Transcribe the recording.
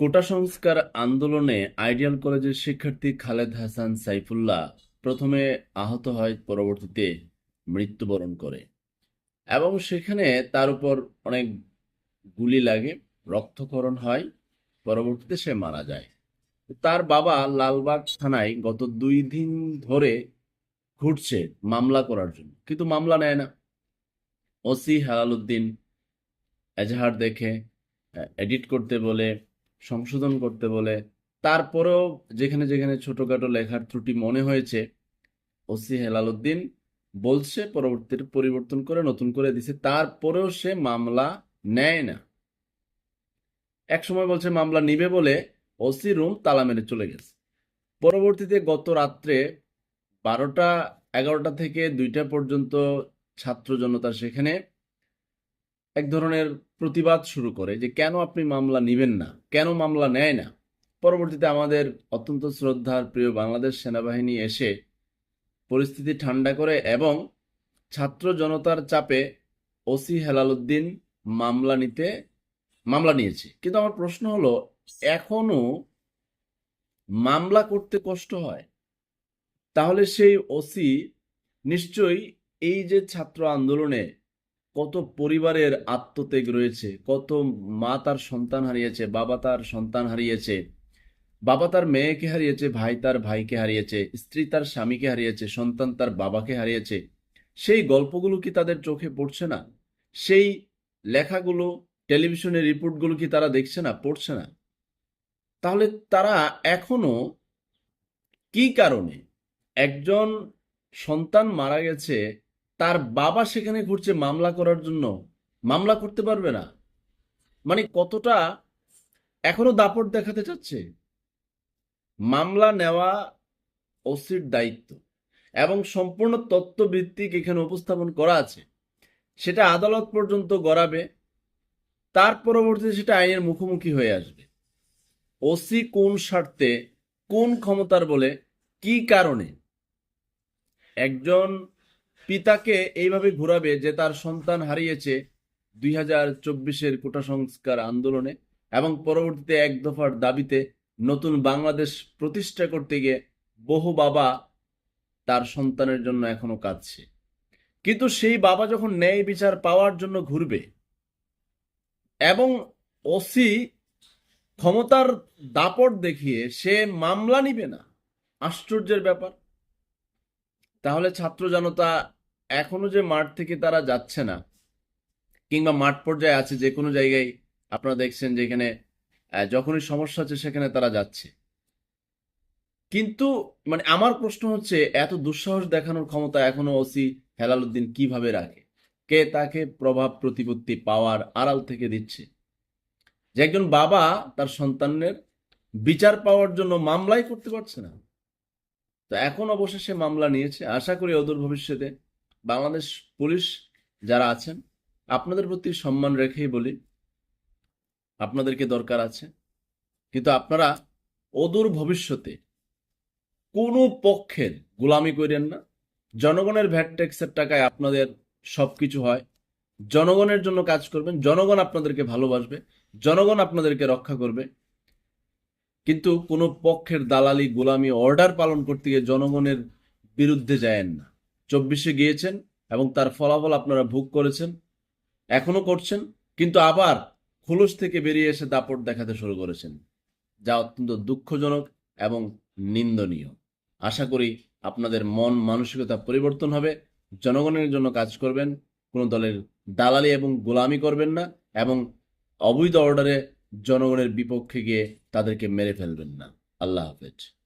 কোটা সংস্কার আন্দোলনে আইডিয়াল কলেজের শিক্ষার্থী খালেদ হাসান সাইফুল্লাহ প্রথমে আহত হয়, পরবর্তীতে মৃত্যুবরণ করে। এবং সেখানে তার উপর অনেক গুলি লাগে রক্তকরণ হয়, পরবর্তীতে সে মারা যায়। তার বাবা লালবাগ থানায় গত দুই দিন ধরে ঘুরছে মামলা করার জন্য, কিন্তু মামলা নেয় না। ওসি হেলালুদ্দিন এজাহার দেখে, এডিট করতে বলে সংশোধন করতে বলে। তারপরেও যেখানে যেখানে ছোটখাটো লেখার ত্রুটি মনে হয়েছে, ওসি হেলালুদ্দিন বলছে পরবর্তীতে পরিবর্তন করে, নতুন করে দিছে। তারপরেও সে মামলা নেয় না। এক সময় বলছে, মামলা নিবে বলে ওসি রুম তালা মেরে চলে গেছে। পরবর্তীতে গত রাত্রে বারোটা, এগারোটা থেকে দুইটা পর্যন্ত ছাত্র জনতা সেখানে এক ধরনের প্রতিবাদ শুরু করে যে কেন আপনি মামলা নিবেন না? কেন মামলা নেয় না? পরবর্তীতে আমাদের অত্যন্ত শ্রদ্ধার প্রিয় বাংলাদেশ সেনাবাহিনী এসে পরিস্থিতি ঠান্ডা করে এবং ছাত্র জনতার চাপে ওসি হেলালুদ্দিন মামলা নিতে, মামলা নিয়েছে। কিন্তু আমার প্রশ্ন হলো, এখনও মামলা করতে কষ্ট হয়? তাহলে সেই ওসি নিশ্চয়ই এই যে ছাত্র আন্দোলনে কত পরিবারের আত্মত্যাগ রয়েছে, কত মা তার সন্তান হারিয়েছে, বাবা তার সন্তান হারিয়েছে, বাবা তার মেয়েকে হারিয়েছে, ভাই তার ভাইকে হারিয়েছে, স্ত্রী তার স্বামীকে হারিয়েছে, সন্তান তার বাবাকে হারিয়েছে, সেই গল্পগুলো কি তাদের চোখে পড়ছে না? সেই লেখাগুলো, টেলিভিশনের রিপোর্টগুলো কি তারা দেখছে না, পড়ছে না? তাহলে তারা এখনও কি কারণে একজন সন্তান মারা গেছে তার বাবা সেখানে ঘুরছে মামলা করার জন্য। মামলা করতে পারবে না। মানে কতটা এখনও দাপট দেখাতে চাচ্ছে? মামলা নেওয়া ওসির দায়িত্ব এবং সম্পূর্ণ তত্ত্বভিত্তিক এখানে উপস্থাপন করা আছে। সেটা আদালত পর্যন্ত গড়াবে। তার পরবর্তীতে সেটা আইনের মুখোমুখি হয়ে আসবে। ওসি কোন স্বার্থে, কোন ক্ষমতার বলে, কি কারণে? একজন পিতাকে এইভাবে ঘুরাবে যে তার সন্তান হারিয়েছে দুই হাজার চব্বিশের কোটা সংস্কার আন্দোলনে এবং পরবর্তীতে এক দফার দাবিতে নতুন বাংলাদেশ প্রতিষ্ঠা করতে গিয়ে বহু বাবা তার সন্তানের জন্য এখনও কাঁদছে। কিন্তু সেই বাবা যখন ন্যায় বিচার পাওয়ার জন্য ঘুরবে এবং ওসি ক্ষমতার দাপট দেখিয়ে সে মামলা নিবে না, আশ্চর্যের ব্যাপার। তাহলে ছাত্র জনতা এখনও যে মাঠ থেকে তারা যাচ্ছে না, কিংবা মাঠ পর্যায়ে আছে যে কোনো জায়গায় আপনারা দেখছেন যেখানে যখনই সমস্যা আছে সেখানে তারা যাচ্ছে। কিন্তু মানে আমার প্রশ্ন হচ্ছে, এত দুঃসাহস দেখানোর ক্ষমতা এখনও ওসি হেলালুদ্দিন কীভাবে রাখে? কে তাকে প্রভাব প্রতিপত্তি পাওয়ার আড়াল থেকে দিচ্ছে? যে একজন বাবা তার সন্তানের বিচার পাওয়ার জন্য মামলাই করতে পারছে না। তো এখন অবশেষে মামলা নিয়েছে। আশা করি অদূর ভবিষ্যতে বাংলাদেশ পুলিশ যারা আছেন, আপনাদের প্রতি সম্মান রেখেই বলি আপনাদেরকে দরকার আছে? কিন্তু আপনারা অদূর ভবিষ্যতে কোনো পক্ষের গোলামি করেন না। জনগণের ভ্যাট ট্যাক্সের টাকায় আপনাদের সব কিছু হয়। জনগণের জন্য কাজ করবেন। জনগণ আপনাদেরকে ভালোবাসবে। জনগণ আপনাদেরকে রক্ষা করবে। কিন্তু কোনো পক্ষের দালালি, গোলামি অর্ডার পালন করতে গিয়ে জনগণের বিরুদ্ধে যায়েন না। চব্বিশে গিয়েছেন এবং তার ফলাফল আপনারা ভোগ করেছেন এখনও করছেন, কিন্তু আবার খুলস থেকে বেরিয়ে এসে দাপট দেখাতে শুরু করেছেন। যা অত্যন্ত দুঃখজনক এবং নিন্দনীয়। আশা করি আপনাদের মন মানসিকতা পরিবর্তন হবে, জনগণের জন্য কাজ করবেন, কোনো দলের দালালি এবং গোলামি করবেন না, এবং অবৈধ অর্ডারে জনগণের বিপক্ষে গিয়ে তাদেরকে মেরে ফেলবেন না। আল্লাহ হাফেজ।